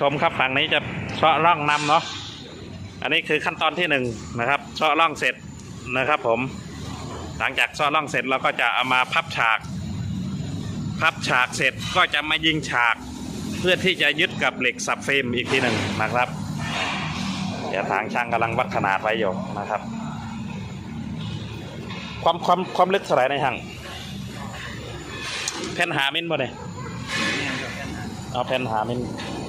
ชมครับฝั่งนี้จะเซาะร่องนำเนาะอันนี้คือขั้นตอนที่หนึ่งนะครับเซาะร่องเสร็จนะครับ ผม หลังจากเซาะร่องเสร็จเราก็จะเอามาพับฉาก พับฉากเสร็จก็จะมายิงฉาก เพื่อที่จะยึดกับเหล็กสับเฟรมอีกทีหนึ่งนะครับเดี๋ยวทางช่างกำลังวัดขนาดไว้อยู่นะครับ ความความความลึกเท่าไหร่ในห้างแผ่นหามิลบ่เนี่ยเอาแผ่นหามิลอืม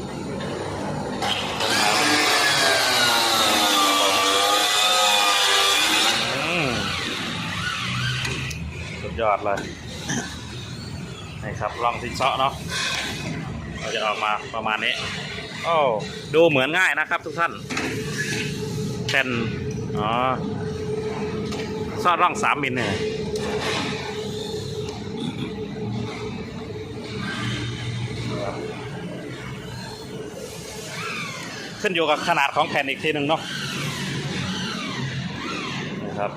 สุดยอดเลยนี่ครับลองที่เซาะเนาะเราจะออกมาประมาณนี้ โอ้ดูเหมือนง่ายนะครับ ทุกท่านแผ่นอ๋อซอดร่องสามมิลเนี่ย ขึ้นอยู่กับขนาดของแผ่นอีกทีหนึ่งเนาะนะครับ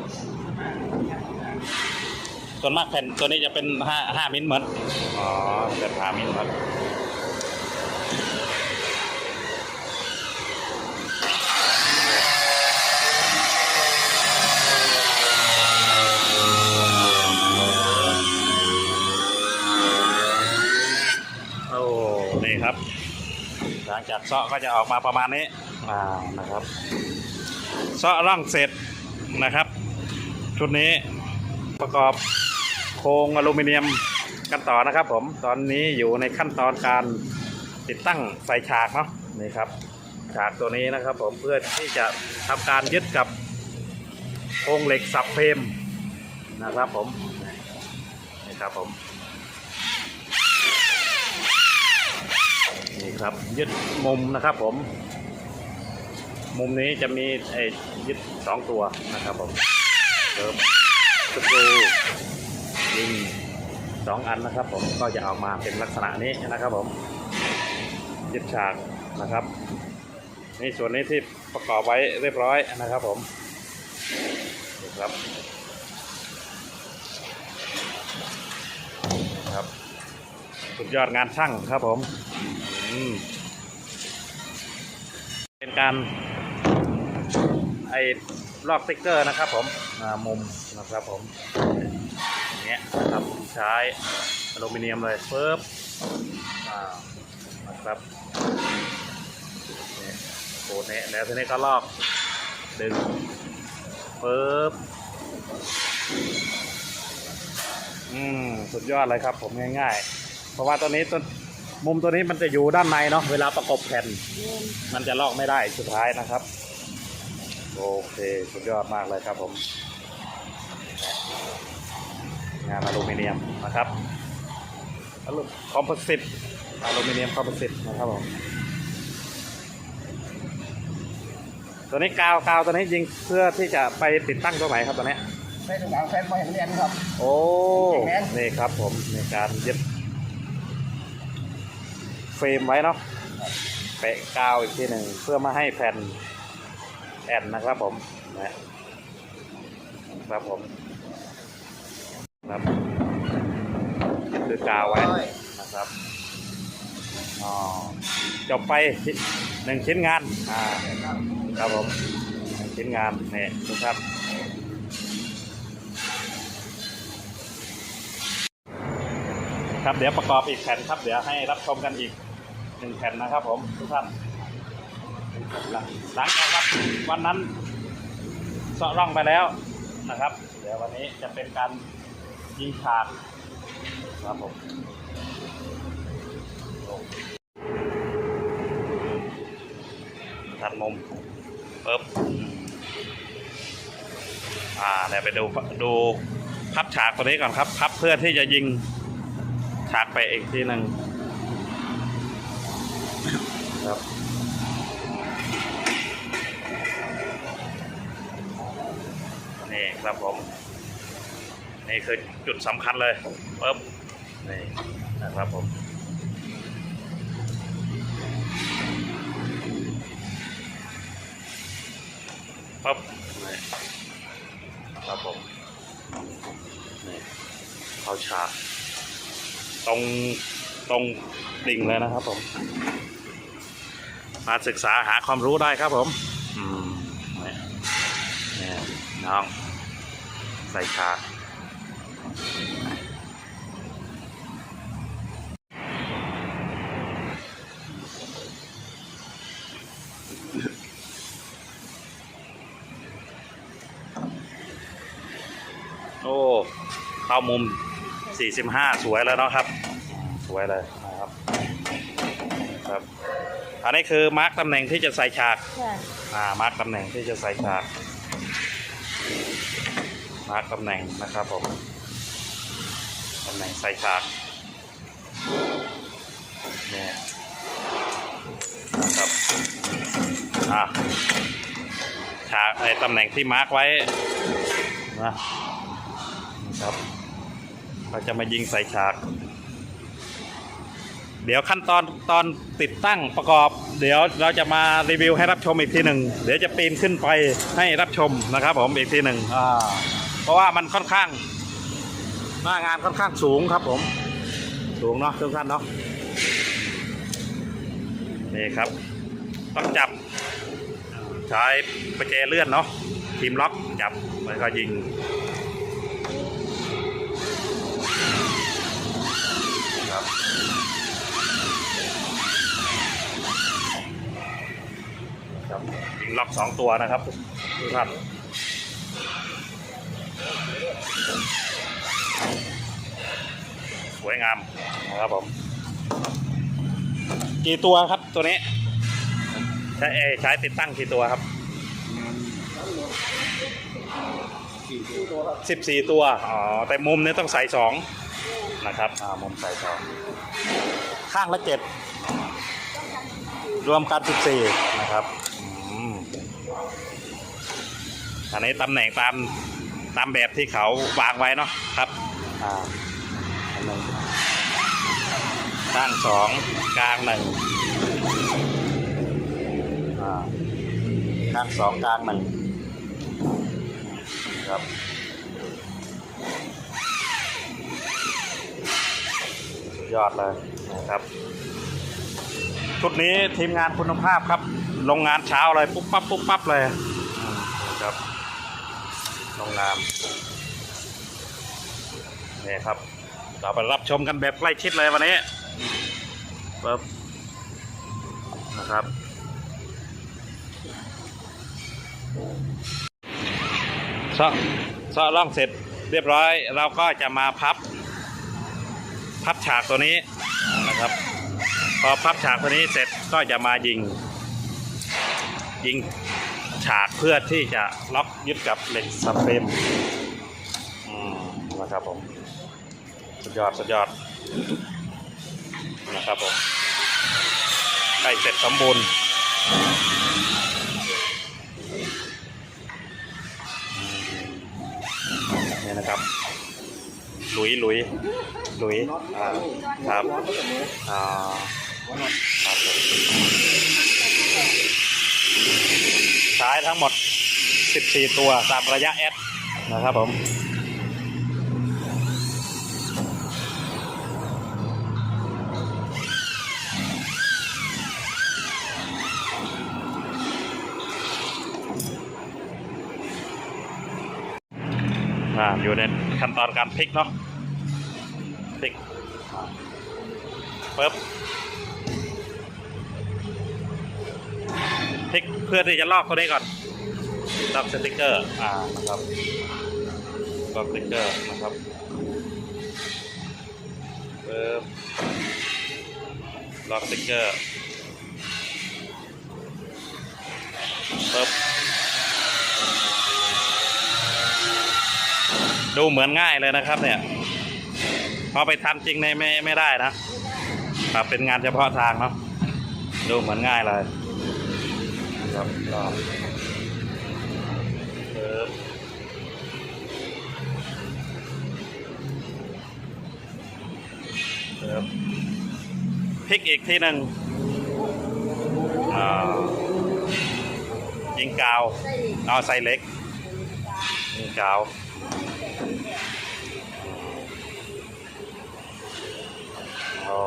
ส่วนมากแผ่นตัวนี้จะเป็นห้าห้ามิลเหมือนอ๋อเป็นห้ามิลครับ ลังจากเซาะก็จะออกมาประมาณนี้อ่านะครับเซาะร่องเสร็จนะครับ ชุดนี้ประกอบโครงอลูมิเนียมกันต่อนะครับผมตอนนี้อยู่ในขั้นตอนการติดตั้งไฟฉากเนาะนี่ครับฉากตัวนี้นะครับผมเพื่อที่จะทำการยึดกับโครงเหล็กสับเฟรมนะครับผมนี่ครับผม นี่ครับยึดมุมนะครับผม มุมนี้จะมีไอ้ยึดสองตัวนะครับผมเติมสกรูยิงสองอันนะครับ ผมก็จะออกมาเป็นลักษณะนี้นะครับผมยึดฉากนะครับนี่ส่วนนี้ที่ประกอบไว้เรียบร้อยนะครับผมนี่ครับครับสุดยอดงานช่างครับผม เป็นการไอ้ลอกสติ๊กเกอร์นะครับ ผมมุมนะครับผมอย่างเงี้ยนะครับใช้อลูมิเนียมเลยเฟิบนะครับโคตรนี้แล้วทีนี้ก็ลอกดึงเฟิบอืมสุดยอดเลยครับผมง่ายๆ เพราะว่าตัวนี้ตัว มุมตัวนี้มันจะอยู่ด้านในเนาะเวลาประกบแผ่น มันจะลอกไม่ได้สุดท้ายนะครับ โอเคสุดยอดมากเลยครับผม งานอลูมิเนียมนะครับอลูคอมโพสิตอลูมิเนียมคอมโพสิตนะครับผมตัวนี้กาวกาวตัวนี้ยิงเพื่อที่จะไปติดตั้งตัวไหนครับตัวนี้ใส่ถุงยางแฟนมาเห็นเรียนครับ โอ้แข็งแรงนี่ครับผมในการยึด เฟรมไว้เนาะเปะกาวอีกทีหนึ่งเพื่อมาให้แผ่นแอนนะครับผมนะครับผมครับยึดด้วยกาวไว้นะครับอ๋อจบไปหนึ่งชิ้นงานอ่าครับผมหนึ่งชิ้นงานนี่ดูครับครับเดี๋ยวประกอบอีกแผ่นครับ เดี๋ยวให้รับชมกันอีก หนึ่งแผ่นนะครับผมทุกท่านหลังหลังจากครับวันนั้นเสาะร่องไปแล้วนะครับ เดี๋ยววันนี้จะเป็นการยิงฉากครับผมทัดมุมปึ๊บอ่าเดี๋ยวไปดูดูพับฉากตัวนี้ก่อนครับ พับเพื่อที่จะยิงฉากไปอีกทีหนึ่ง นี่ครับผม นี่คือจุดสำคัญเลยปึ๊บนี่นะครับผมปึ๊บนี่ครับผมนี่เข้าฉากตรงตรงดิ่งเลยนะครับผม มาศึกษาหาความรู้ได้ครับผม อืมนี่นี่น้อง ใส่ฉากโอ้เข้ามุม 45 สวยแล้วเนาะครับ สวยเลยนะครับครับ อันนี้คือมาร์กตำแหน่งที่จะใส่ฉากค่ะอ่า มาร์กตำแหน่งที่จะใส่ฉาก มาร์กตำแหน่งนะครับผมตำแหน่งใส่ฉากเนี่ยนะครับอ่าฉากไอ้ตำแหน่งที่มาร์กไว้นะนะครับเราจะมายิงใส่ฉาก เดี๋ยวขั้นตอนตอนติดตั้งประกอบ เดี๋ยวเราจะมารีวิวให้รับชมอีกทีหนึ่งเดี๋ยวจะปีนขึ้นไปให้รับชมนะครับผมอีกทีหนึ่งอ่า เพราะว่ามันค่อนข้าง หน้างานค่อนข้างสูงครับผม สูงเนาะทุกท่านเนาะนี่ครับ ต้องจับ ใช้ประแจเลื่อนเนาะทีมล็อกจับแล้วก็ยิงครับครับยิงล็อกสองตัวนะครับทุกท่าน สวยงามนะครับผม กี่ตัวครับตัวนี้ ใช้เอ่อใช้ติดตั้งกี่ตัวครับสี่ตัวครับสิบสี่ตัว อ๋อ แต่มุมเนี้ต้องใส่สองนะครับ อ่า มุมใส่สองข้างละเจ็ดรวมกันสิบสี่นะครับอืมอันนี้ตำแหน่งตาม ตามแบบที่เขาวางไว้เนาะครับอ่าตำแหน่งข้างสองกลางหนึ่งอ่าข้างสองกลางหนึ่งครับยอดเลยนะครับ ชุดนี้ทีมงานคุณภาพครับ ลงงานเช้าเลยปุ๊บปั๊บปุ๊บปั๊บเลยครับ ลงงานนี่ครับ เราไปรับชมกันแบบใกล้ชิดเลยวันนี้ปึ๊บนะครับซะซะร่องเสร็จเรียบร้อย เราก็จะมาพับ พับฉากตัวนี้นะครับ พอพับฉากตัวนี้เสร็จก็จะมายิง ยิงฉากเพื่อที่จะล็อก ยึดกับเหล็กสับเฟรมนะครับผมสุดยอดสุดยอดนะครับผมใกล้เสร็จสมบูรณ์นี่นะครับ หลุยหลุยหลุยครับอ่าครับผมใช้ทั้งหมด 14 ตัวตามระยะแอดนะครับผมอ่าอยู่ในขั้นตอนการพลิกเนาะพลิกอ่าปึ๊บพลิกเพื่อที่จะลอกตัวนี้ก่อน ลอกสติกเกอร์อ่านะครับลอกสติกเกอร์นะครับปึ๊บลอกสติกเกอร์ปึ๊บดูเหมือนง่ายเลยนะครับเนี่ยพอไปทำจริงในไม่ไม่ได้นะครับเป็นงานเฉพาะทางเนาะดูเหมือนง่ายเลยครับ ก็เปิบเปิบพิกอีกที่หนึ่งยิงกาวเอาใส่เหล็กยิงกาวอ๋อ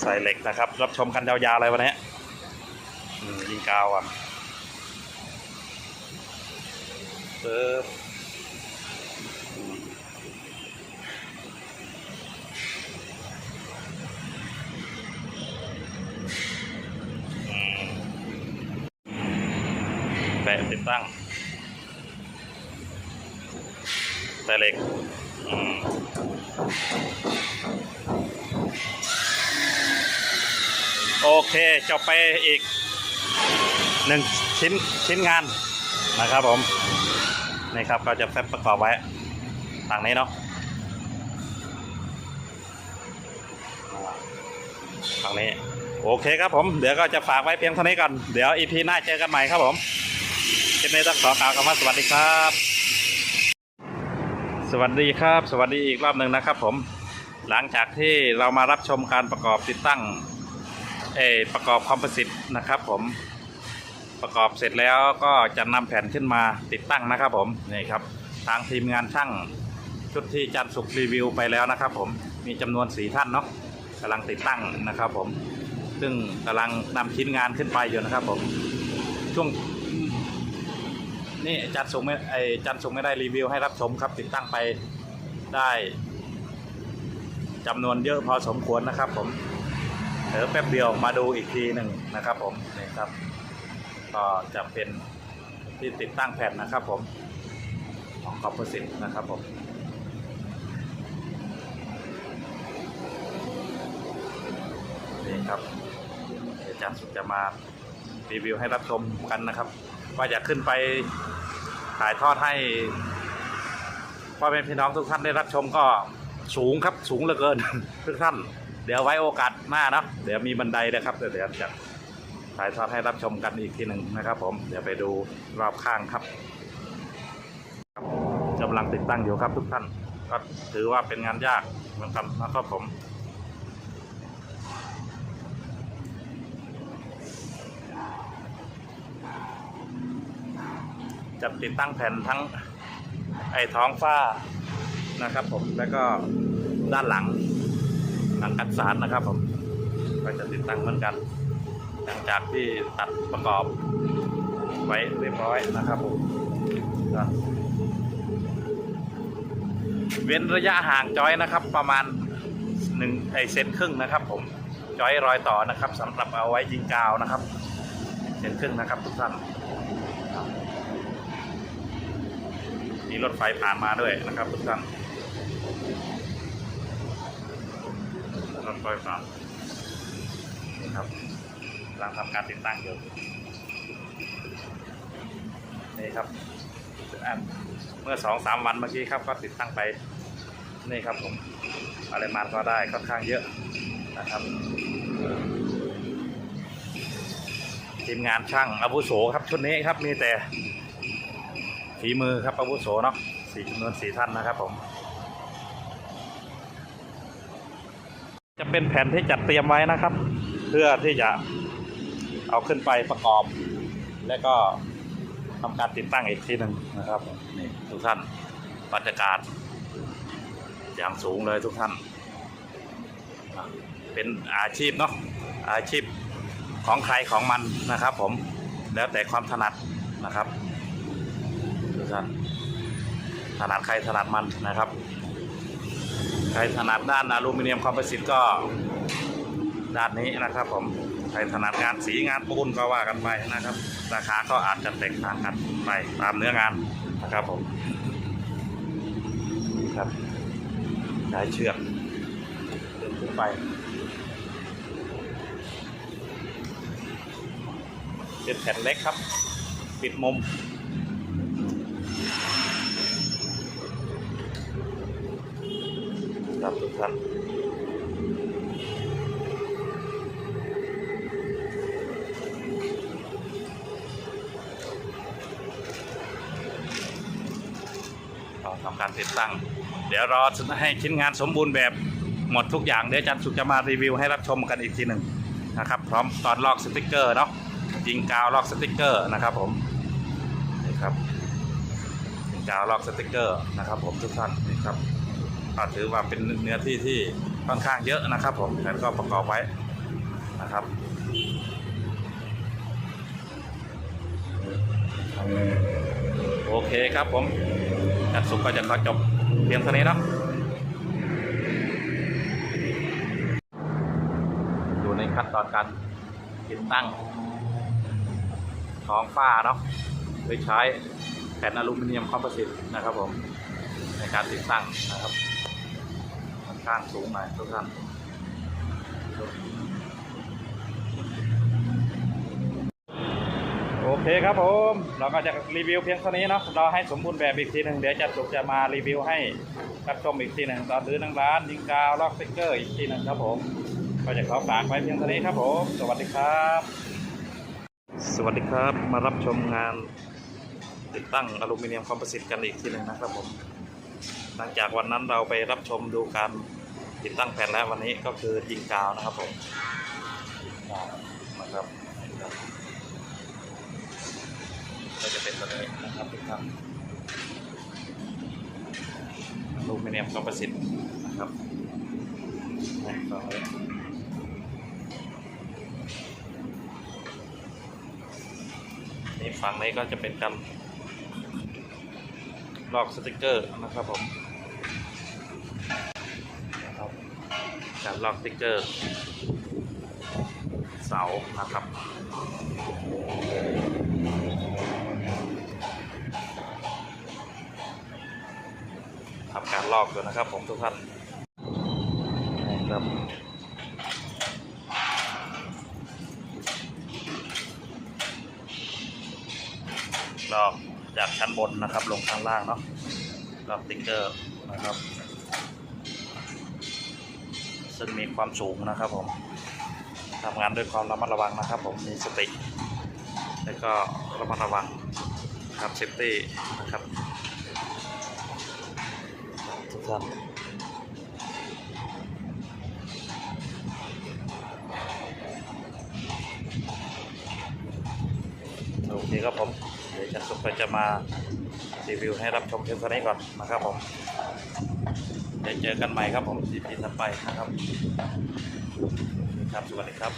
ใส่เหล็กนะครับ รับชมกันยาวๆเลยวันนี้ยิงกาวอะ ปึ๊บอืมแปะติดตั้งใส่เหล็กโอเคจบไปอีกหนึ่งชิ้นชิ้นงานนะครับผม นี่ครับก็จะแฟบประกอบไว้ทางนี้เนาะทางนี้โอเคครับผม เดี๋ยวก็จะฝากไว้เพียงเท่านี้ก่อน เดี๋ยวอีพีหน้าเจอกันใหม่ครับผมคลิปนี้ต้องขอกล่าวคำว่าสวัสดีครับ สวัสดีครับ สวัสดีอีกรอบหนึ่งนะครับผม หลังจากที่เรามารับชมการประกอบติดตั้งเออประกอบคอมโพสิตนะครับผม ประกอบเสร็จแล้วก็จะนำแผ่นขึ้นมาติดตั้งนะครับผมนี่ครับทางทีมงานช่างชุดที่จันสุกรีวิวไปแล้วนะครับ ผมมีจำนวนสีท่านเนาะกำลังติดตั้งนะครับ ผมซึ่งกำลังนำชิ้นงานขึ้นไปอยู่นะครับ ผมช่วงนี่จันสุกไม่ไอจันสุกไม่ได้รีวิวให้รับชมครับ ติดตั้งไปได้จำนวนเยอะพอสมควรนะครับ ผมเดี๋ยวแป๊บเดียวมาดูอีกทีหนึ่งนะครับ ผมนี่ครับ ก็จะเป็นที่ติดตั้งแผ่นนะครับผมของคอมโพสิตนะครับผมนี่ครับอาจารย์สุดจะมารีวิวให้รับชมกันนะครับ ว่าจะขึ้นไปถ่ายทอดให้พ่อแม่พี่น้องทุกท่านได้รับชมก็สูงครับสูงเหลือเกินทุกท่าน เดี๋ยวไว้โอกาสหน้านะเดี๋ยวมีบันไดนะครับเดี๋ยวจะ ถ่ายทอดให้รับชมกันอีกทีหนึ่งนะครับ ผมเดี๋ยวไปดูรอบข้างครับกำลังติดตั้งอยู่ครับทุกท่าน ก็ถือว่าเป็นงานยากเหมือนกันนะครับผมจะติดตั้งแผ่นทั้งไอ้ท้องฟ้านะครับ ผมแล้วก็ด้านหลังหลังกันสารนะครับ ผมก็จะติดตั้งเหมือนกัน หลังจากที่ตัดประกอบไว้เรียบร้อยนะครับผมเว้นระยะห่างจอยนะครับ ประมาณหนึ่งไอเซนครึ่งนะครับ ผมจอยรอยต่อนะครับสำหรับเอาไว้ยิงกาวนะครับเซนครึ่งนะครับทุกท่านมีรถไฟผ่านมาด้วยนะครับทุกท่านรถไฟฟ้านี่ครับำลังทำการติดตั้งอยู่นี่ครับเมื่อสองสามวันเมื่อกี้ครับก็ติดตั้งไปนี่ครับผมปริมาณก็ได้ค่อนข้างเยอะนะครับทีมงานช่างอาวุโสครับชุดนี้ครับมีแต่ฝีมือครับอาวุโสเนาะสี่จำนวนสี่ท่านนะครับผมจะเป็นแผนที่จัดเตรียมไว้นะครับ เพื่อที่จะ เอาขึ้นไปประกอบ และก็ทำการติดตั้งอีกทีหนึ่งนะครับนี่ทุกท่านบรรยากาศ อย่างสูงเลยทุกท่าน เป็นอาชีพเนาะอาชีพของใครของมันนะครับ ผมแล้วแต่ความถนัดนะครับทุกท่านถนัดใครถนัดมันนะครับ ใครถนัดด้านอลูมิเนียมคอมโพสิตก็ด้านนี้นะครับผม ใครถนัดงานสีงานปูนก็ว่ากันไปนะครับ ราคาก็อาจจะแตกต่างกันไปตามเนื้องานนะครับผมครับใช้เชือกเดินขึ้นไปเป็นแผ่นเล็กครับ ปิดมุมครับทุกท่าน ทำการติดตั้งเดี๋ยวรอให้ชิ้นงานสมบูรณ์แบบหมดทุกอย่างเดี๋ยวอาจันสุขจะมารีวิวให้รับชมกันอีกทีหนึ่งนะครับพร้อมตอนลอกสติกเกอร์เนาะยิงกาวลอกสติกเกอร์นะครับผมนี่ครับยิงกาวลอกสติกเกอร์นะครับผมทุกท่านนี่ครับก็ถือว่าเป็นเนื้อที่ที่ค่อนข้างเยอะนะครับ ผมแต่ก็ประกอบไว้นะครับโอเคครับผม จัดสุกก็จะขอจบเพียงเท่านี้เนาะอยู่ในขั้นตอนการติดตั้งท้องฟ้าเนาะโดยใช้แผ่นอลูมิเนียมคอมโพสิตนะครับผม ในการติดตั้งนะครับค่อนข้างสูงหน่อยทุกท่าน โอเคครับผม เราก็จะรีวิวเพียงเท่านี้เนาะเราให้สมบูรณ์แบบอีกทีหนึ่งเดี๋ยวจะสุกจะมารีวิวให้รับชมอีกทีหนึ่งตอนซื้อทั้งร้านยิงกาวลอกสติ๊กเกอร์อีกทีหนึ่งครับผมก็จะขอฝากไว้เพียงเท่านี้ครับผม สวัสดีครับ สวัสดีครับมารับชมงานติดตั้งอลูมิเนียมคอมโพสิตกันอีกทีหนึ่งนะครับผม หลังจากวันนั้นเราไปรับชมดูการติดตั้งแผ่นแล้ววันนี้ก็คือยิงกาวนะครับผมนะครับ ก็จะเป็นแบบนี้นะครับทุกท่านลูมิเนียมคอมโพสิตนะครับนี่ต่อไปนี่ฝั่งนี้ก็จะเป็นการลอกสติกเกอร์นะครับผมนะครับการลอกสติกเกอร์ เสานะครับ ทำการลอกอยู่นะครับ ผมทุกท่านนะครับลอกจากชั้นบนนะครับ ลงข้างล่างเนาะลอกสติ๊กเกอร์นะครับ ซึ่งมีความสูงนะครับผมทำงานด้วยความระมัดระวังนะครับ ผมมีสติ แล้วก็ระมัดระวังครับเซฟตี้นะครับ ทุกท่านโอเคครับผม เดี๋ยวจันสุขก็จะมารีวิวให้รับชมเพียงเท่านี้ก่อนนะครับผมเดี๋ยวเจอกันใหม่ครับผม EP ถัดไปนะครับ ครับ สวัสดีครับ